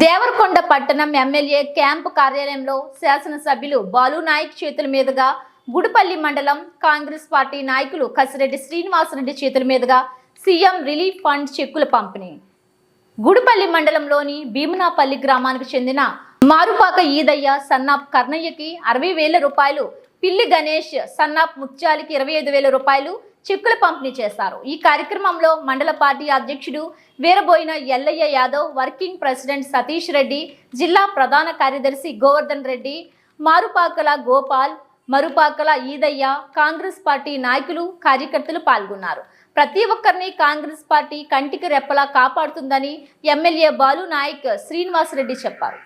దేవరకొండ పట్టణం MLA camp కార్యాలయంలో శాసనసభ్యులు బాలు నాయక్ చేతుల మీదుగా గుడిపల్లి మండలం కాంగ్రెస్ పార్టీ నాయకులు కసిరెడ్డి శ్రీనివాసరెడ్డి చేతుల మీదుగా సీఎం రిలీఫ్ ఫండ్ చెక్కుల పంపిణీ. గుడిపల్లి మండలంలోని భీమనాపల్లి గ్రామానికి చెందిన మారుపాక ఈదయ్య సన్నాప్ కర్ణయ్యకి అరవై వేల రూపాయలు పిల్లి గణేష్ సన్నాప్ ముత్యాలకి ఇరవై ఐదు వేల రూపాయలు చెక్కుల పంపిణీ చేశారు ఈ కార్యక్రమంలో మండల పార్టీ అధ్యక్షుడు వీరబోయిన ఎల్లయ్య యాదవ్ వర్కింగ్ ప్రెసిడెంట్ సతీష్ రెడ్డి జిల్లా ప్రధాన కార్యదర్శి గోవర్ధన్ రెడ్డి మారుపాకల గోపాల్ మరుపాకల ఈదయ్య కాంగ్రెస్ పార్టీ నాయకులు కార్యకర్తలు పాల్గొన్నారు. ప్రతి ఒక్కరిని కాంగ్రెస్ పార్టీ కంటికి రెప్పలా కాపాడుతుందని ఎమ్మెల్యే బాలు నాయక్ శ్రీనివాసరెడ్డి చెప్పారు.